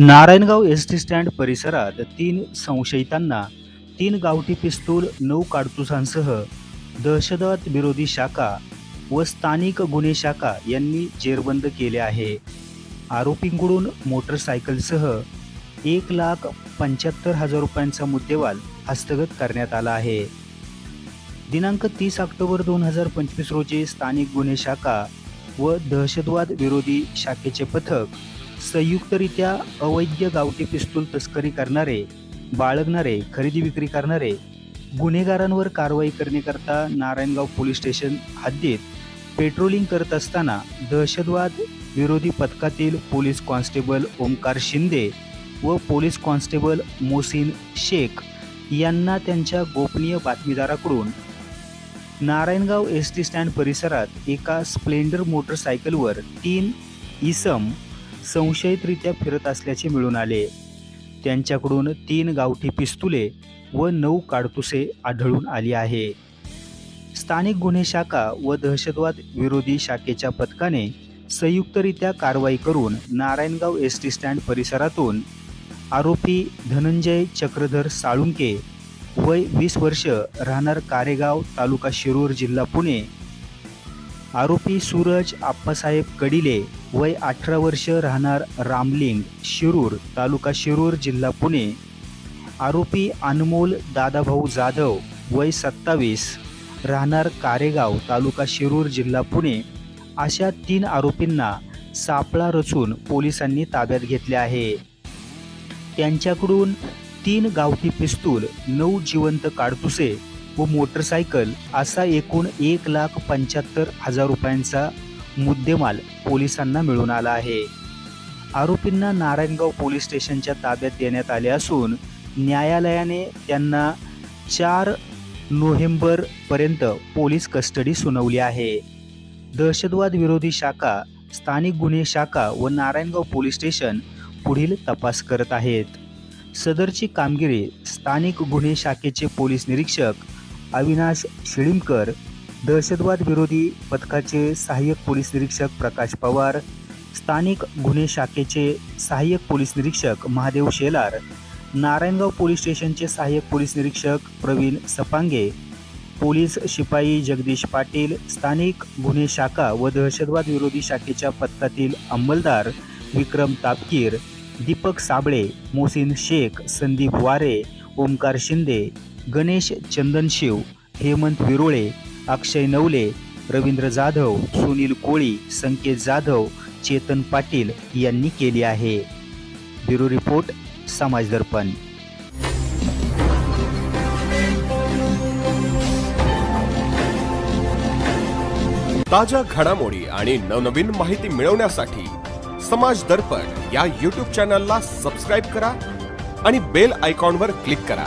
Narayangaon S T stand परिसरात तीन संशयितांना तीन गावठी पिस्तूल नऊ काडतुसांसह दहशतवाद विरोधी शाखा व स्थानिक गुन्हे शाखा यांनी जेरबंद केले आहे. आरोपींकडून मोटरसायकलसह एक लाख पंच्याहत्तर हजार रुपयांचा मुद्देवाल हस्तगत करण्यात आला आहे. दिनांक तीस ऑक्टोबर दोन हजार पंचवीस रोजी स्थानिक गुन्हे शाखा व दहशतवाद विरोधी शाखेचे पथक संयुक्तरित्या अवैध गावठी पिस्तूल तस्करी करणारे बाळगणारे खरेदी विक्री करणारे गुन्हेगारांवर कारवाई करण्याकरता नारायणगाव पोलीस स्टेशन हद्दीत पेट्रोलिंग करत असताना दहशतवाद विरोधी पथकातील पोलीस कॉन्स्टेबल ओमकार शिंदे व पोलीस कॉन्स्टेबल मोसिन शेख यांना त्यांच्या गोपनीय बातमीदाराकडून नारायणगाव एस टी स्टँड परिसरात एका स्प्लेंडर मोटरसायकलवर तीन इसम संशयितरित्या फिरत असल्याचे मिळून आले. त्यांच्याकडून तीन गावठी पिस्तुले व नऊ काडतुसे आढळून आली आहे. स्थानिक गुन्हे शाखा व दहशतवाद विरोधी शाखेच्या पथकाने संयुक्तरित्या कारवाई करून नारायणगाव एस टी स्टँड परिसरातून आरोपी धनंजय चक्रधर साळुंके वय वीस वर्ष राहणार कारेगाव तालुका शिरूर जिल्हा पुणे आरोपी सूरज आप्पासाहेब कडिले वय अठरा वर्ष राहणार रामलिंग शिरूर तालुका शिरूर जिल्हा पुणे. आरोपी अनमोल दादाभाऊ जाधव वय सत्तावीस राहणार कारेगाव तालुका शिरूर जिल्हा पुणे. अशा तीन आरोपींना सापळा रचून पोलिसांनी ताब्यात घेतले आहे. त्यांच्याकडून तीन गावठी पिस्तूल नऊ जिवंत काडतुसे व मोटरसायकल असा एकूण एक लाख पंच्याहत्तर हजार रुपयांचा मुद्देमाल पोलिसांना मिळून आला आहे. आरोपींना नारायणगाव पोलीस स्टेशनच्या ताब्यात देण्यात आले असून न्यायालयाने त्यांना चार नोव्हेंबरपर्यंत पोलीस कस्टडी सुनावली आहे. दहशतवाद विरोधी शाखा स्थानिक गुन्हे शाखा व नारायणगाव पोलीस स्टेशन पुढील तपास करत आहेत. सदरची कामगिरी स्थानिक गुन्हे शाखेचे पोलीस निरीक्षक अविनाश शिळीमकर दहशतवाद विरोधी पथकाचे सहाय्यक पोलीस निरीक्षक प्रकाश पवार स्थानिक गुन्हे शाखेचे सहाय्यक पोलीस निरीक्षक महादेव शेलार नारायणगाव पोलीस स्टेशनचे सहाय्यक पोलीस निरीक्षक प्रवीण सपांगे पोलीस शिपाई जगदीश पाटील स्थानिक गुन्हे शाखा व दहशतवाद विरोधी शाखेच्या पथकातील अंमलदार विक्रम तापकीर दीपक साबळे मोसिन शेख संदीप वारे ओमकार शिंदे गणेश चंदनशिव हेमंत विरोळे अक्षय नवले रवींद्र जाधव सुनील कोळी संकेत जाधव चेतन पाटील यांनी केली आहे. ब्युरो रिपोर्ट समाज दर्पण. ताज्या घडामोडी आणि नवनवीन माहिती मिळवण्यासाठी समाज दर्पण या यूट्यूब चॅनलला सबस्क्राईब करा आणि बेल आयकॉनवर क्लिक करा.